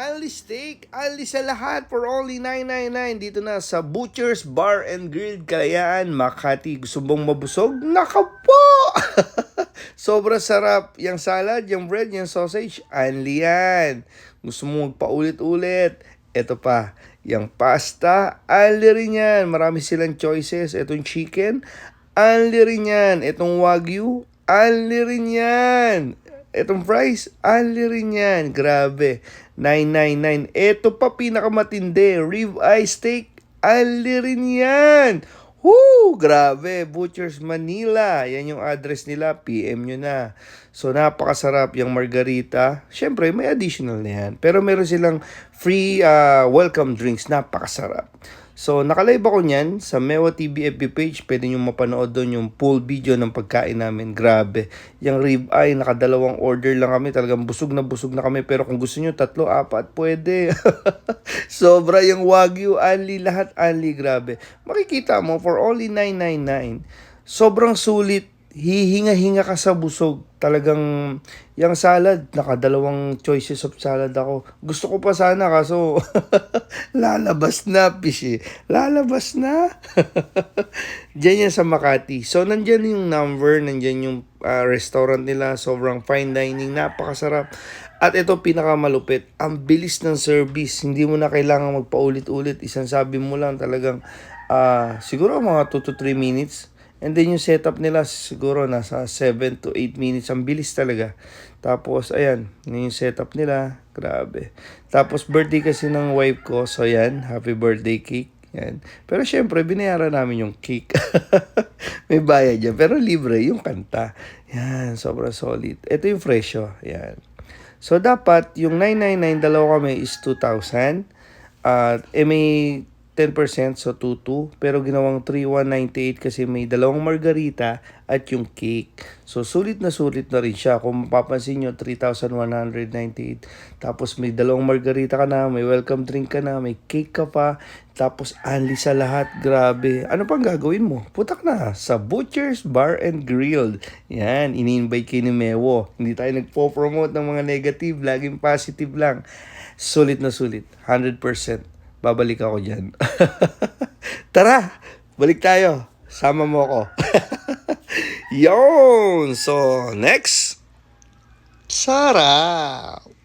Only steak, only sa lahat for only 999 dito na sa Butcher's Bar and Grill Kalayaan, Makati. Gusto mong mabusog? Naka po! Sobrang sarap. Yung salad, yung bread, yung sausage, only yan. Gusto mo magpaulit-ulit? Ito pa, yung pasta, only rin yan. Marami silang choices. Itong chicken, only rin yan. Itong wagyu, only rin yan. Itong price, only rin yan. Grabe. 999. Ito pa pinakamatindi. Rib eye steak, only rin yan. Woo! Grabe. Butchers Manila. Yan yung address nila. PM nyo na. So, napakasarap yung margarita. Siyempre, may additional na yan. Pero meron silang free uh, welcome drinks. Napakasarap. So, nakalive ako niyan sa Mewa TV FB page. Pwede nyo mapanood doon yung full video ng pagkain namin. Grabe. Yung rib eye, nakadalawang order lang kami. Talagang busog na busog na kami. Pero kung gusto nyo, tatlo, apat, pwede. Sobra yung wagyu, only, lahat only. Grabe. Makikita mo, for only 999, sobrang sulit. Hihinga-hinga ka sa busog. Talagang, yung salad, nakadalawang choices of salad ako. Gusto ko pa sana kaso, lalabas na, pishi. Lalabas na. Diyan yan sa Makati. So, nandyan yung number, nandyan yung ah, restaurant nila. Sobrang fine dining, napakasarap. At ito pinakamalupit, ang bilis ng service. Hindi mo na kailangan magpaulit-ulit. Isang sabi mo lang talagang ah, siguro mga 2 to 3 minutes. And then yung setup nila siguro nasa 7 to 8 minutes. Ang bilis talaga. Tapos ayan, yun yung setup nila. Grabe. Tapos birthday kasi ng wife ko. So yan, happy birthday cake. Yan. Pero syempre, binayaran namin yung cake. May bayad yan. Pero libre yung kanta. Yan, sobrang solid. Ito yung presyo. Yan. So, dapat, yung 999, dalawa kami is 2,000. At, eh, may 10%, so 2,2. Pero ginawang 3,198 kasi may dalawang margarita at yung cake. So, sulit na sulit na rin siya. Kung mapapansin nyo, 3,198. Tapos, may dalawang margarita ka na, may welcome drink ka na, may cake ka pa. Tapos, anli sa lahat. Grabe. Ano pang gagawin mo? Putak na sa Butcher's Bar and Grill. Yan, ini-invite kayo ni Mewo. Hindi tayo nagpo-promote ng mga negative. Laging positive lang. Sulit na sulit. 100%. Babalik ako dyan. Tara, balik tayo. Sama mo ako. Yon! So, next. Sarap!